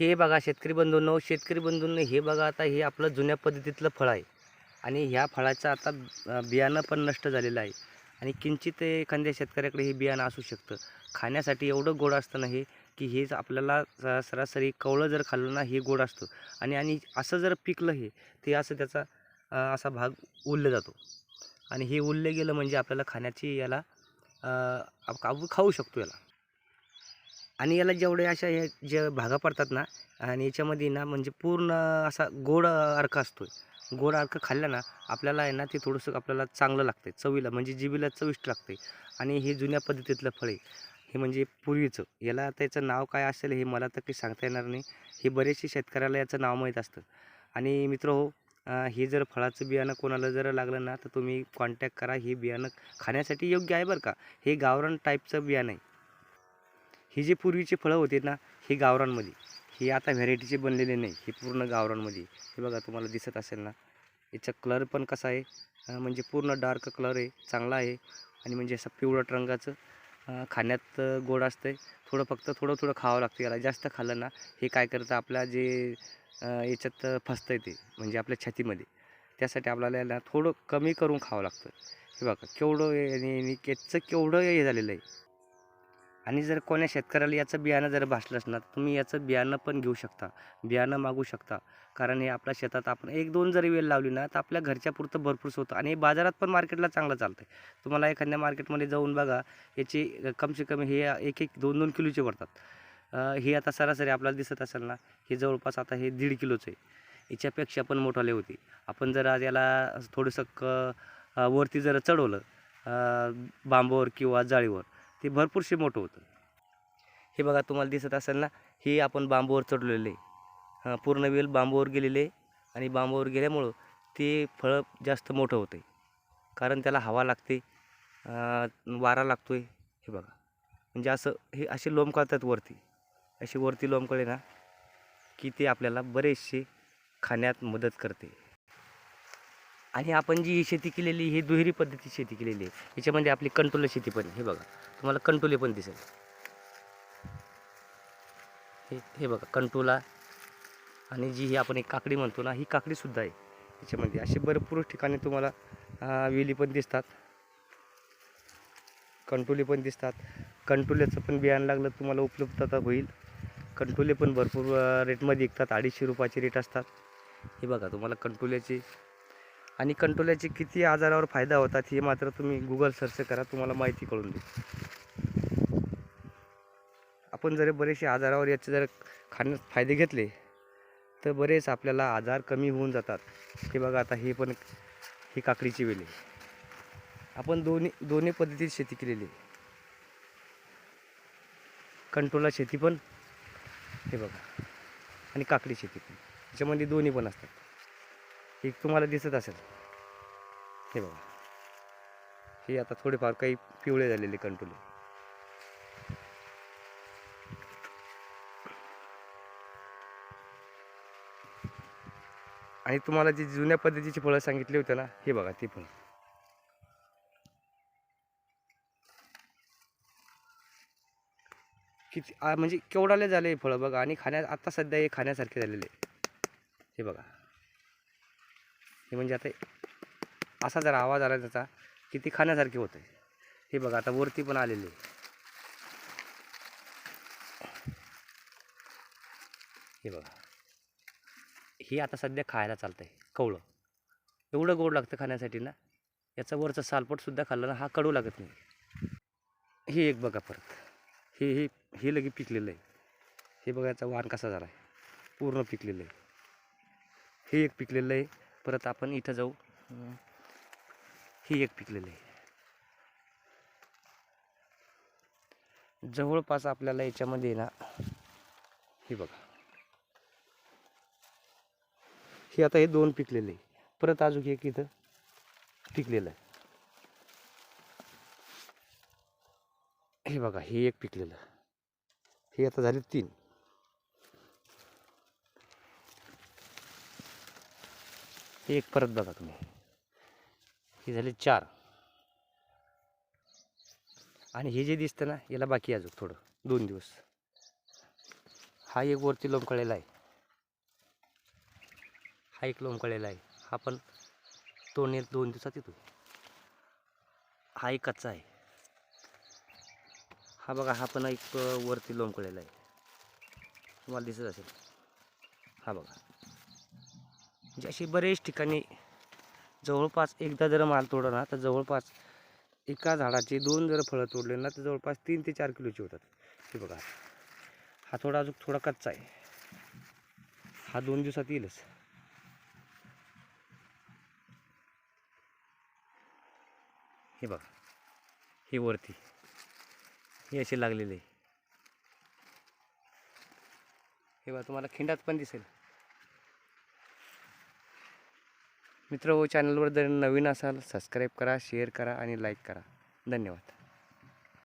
हे बघा शेतकरी बंधूंनो शेतकरी बंधूंनो हे बघा आता हे आपलं जुन्या पद्धतीतलं फळ आहे. आणि ह्या फळाचं आता बियाणं पण नष्ट झालेलं आहे. आणि किंचित एखाद्या शेतकऱ्याकडे हे बियाणं असू शकतं. खाण्यासाठी एवढं गोड असतं ना हे की हेच आपल्याला स- सरासरी कवळं जर खाल्लं ना हे गोड असतं. आणि आणि असं जर पिकलं हे ते असं त्याचा असा भाग उरला जातो. आणि हे उरले गेलं म्हणजे आपल्याला खाण्याची याला आप- आपण खाऊ शकतो याला. आणि याला जेवढे अशा हे जे भागा पडतात ना आणि याच्यामध्ये ना म्हणजे पूर्ण असा गोड अर्क असतो गोड अर्क खाल्ला ना आपल्याला आहे ना ते थोडंसं आपल्याला चांगलं लागतं चवीला म्हणजे जिबीला चविष्ट लागते आणि हे जुन्या पद्धतीतलं फळ आहे हे म्हणजे पूर्वीचं याला त्याचं नाव काय असेल हे मला तर काही सांगता येणार नाही. हे बरेचसे शेतकऱ्याला याचं नाव माहीत असतं. आणि मित्र हो हे जर फळाचं बियाणं कोणाला जर लागलं ना तर तुम्ही कॉन्टॅक्ट करा. हे बियाणं खाण्यासाठी योग्य आहे बरं का? हे गावरान टाईपचं बियाणं आहे. ही जी पूर्वीची फळं होती ना ही गावरानमध्ये ही आता व्हेरायटीचे बनलेले नाही ही पूर्ण गावरांमध्ये हे बघा तुम्हाला दिसत असेल ना याचा कलर पण कसा आहे? म्हणजे पूर्ण डार्क कलर आहे चांगला आहे. आणि म्हणजे असं पिवळट रंगाचं खाण्यात गोड असतं थोडं फक्त थोडं थोडं खावं लागतं याला. जास्त खाल्लं ना हे काय करतं आपल्या जे याच्यात फसतं आहे ते म्हणजे आपल्या छातीमध्ये. त्यासाठी आपल्याला याला थोडं कमी करून खावं लागतं. हे बघा केवढं आणि केचं केवढं हे झालेलं आहे. आणि जर कोण्या शेतकऱ्याला याचं बियाणं जर भासलंच ना तर तुम्ही याचं बियाणं पण घेऊ शकता. बियाणं मागू शकता. कारण हे आपल्या शेतात आपण एक दोन जरी वेल लावली ना तर आपल्या घरच्या पुरतं भरपूर होतं आणि हे बाजारात पण मार्केटला चांगलं चालतं आहे तुम्हाला एखाद्या मार्केटमध्ये जाऊन बघा याची कमसे कमी हे एक एक दोन दोन किलोचे पडतात. हे आता सरासरी आपल्याला दिसत असेल ना हे जवळपास आता हे दीड किलोचं आहे. याच्यापेक्षा पण मोठाले होते. आपण जर आज याला थोडंसं क वरती जर चढवलं बांबूवर किंवा जाळीवर ते भरपूरसे मोठं होतं. हे बघा तुम्हाला दिसत असेल ना हे आपण बांबूवर चढलेले. हां पूर्ण वेल बांबूवर गेलेले आणि बांबूवर गेल्यामुळं ते फळं जास्त मोठं होतं आहे कारण त्याला हवा लागते वारा लागतो आहे हे बघा. म्हणजे असं हे असे लोंब काढतात वरती. असे वरती लोंब कळे ना की ते आपल्याला बरेचसे खाण्यात मदत करते. आणि आपण जी ही शेती केलेली ही दुहेरी पद्धतीची शेती केलेली आहे. याच्यामध्ये आपली कंट्रोल शेती पण आहे. हे बघा. तुम्हाला कंटोले पण दिसेल. हे हे बघा कंटोला आणि जी ही आपण एक काकडी म्हणतो ना ही काकडीसुद्धा आहे याच्यामध्ये असे भरपूर ठिकाणी तुम्हाला वेली पण दिसतात. कंटोले पण दिसतात. कंटोल्याचं पण बियाणं लागलं तुम्हाला उपलब्धता होईल. कंटोले पण भरपूर रेटमध्ये विकतात. अडीचशे रुपयाचे रेट असतात. हे बघा तुम्हाला कंटोल्याचे आणि कंटोल्याचे किती आजारावर फायदा होतात हे मात्र तुम्ही गुगल सर्च करा तुम्हाला माहिती कळून देईल. आपण जर बरेचसे आजारावर याचे जर खाण्यात फायदे घेतले तर बरेच आपल्याला आजार कमी होऊन जातात. हे बघा आता हे पण ही काकडीची वेल आहे. आपण दोन्ही दोन्ही पद्धतीत शेती केलेली आहे. कंटोला शेती पण हे बघा. आणि काकडी शेती पण. याच्यामध्ये दोन्ही पण असतात. एक तुम्हाला दिसत असेल. हे बघा. हे आता थोडेफार काही पिवळे झालेले कंटोले. आणि तुम्हाला जी जुन्या पद्धतीची फळं सांगितली होती ना हे बघा ती पण. किती म्हणजे केवढाले झाले हे फळं बघा. आणि खाण्या आता सध्या हे खाण्यासारखे झालेले. आहे. हे बघा. हे म्हणजे आता असा जर आवाज आला त्याचा की ती खाण्यासारखे आहे हे बघा आता वरती पण आलेली आहे. हे बघा. हे आता सध्या खायला चालतं आहे कवळं. एवढं गोड लागतं खाण्यासाठी ना याचा वरचं सालपटसुद्धा खाल्लं ना हा कडू लागत नाही. हे एक बघा परत. हे हे हे लगे पिकलेलं आहे. हे बघा याचा वाण कसा झाला आहे पूर्ण पिकलेलं आहे. हे एक पिकलेलं आहे. परत आपण इथं जाऊ. ही एक पिकलेलं आहे. जवळपास आपल्याला याच्यामध्ये ना हे बघा. हे आता हे दोन पिकलेले आहे. परत अजून एक इथं पिकलेलं आहे. हे बघा हे एक पिकलेलं. हे आता झाले तीन. एक परत बघा तुम्ही. हे झाले चार. आणि हे जे दिसतं ना याला बाकी अजून थोडं दोन दिवस. हा एक वरती लोंबकळलेला आहे. हा एक लोंबकळलेला आहे. हा पण दोन एक दोन दिवसात येतो हा एक कच्चा आहे. हा बघा हा पण एक वरती लोंबकळलेला आहे. तुम्हाला दिसत असेल. हा बघा. म्हणजे अशी बरेच ठिकाणी जवळपास एकदा जर माल तोडला ना तर जवळपास एका झाडाचे दोन जर फळं तोडले ना तर जवळपास तीन ते चार किलोचे होतात. हे बघा. हा थोडा अजून थोडा कच्चा आहे. हा दोन दिवसात येईलच. हे बघा. हे वरती. हे असे लागलेले आहे. हे बघा तुम्हाला खिंडात पण दिसेल. मित्र हो चॅनलवर जर नवीन असाल सबस्क्राईब करा शेअर करा आणि लाईक करा. धन्यवाद.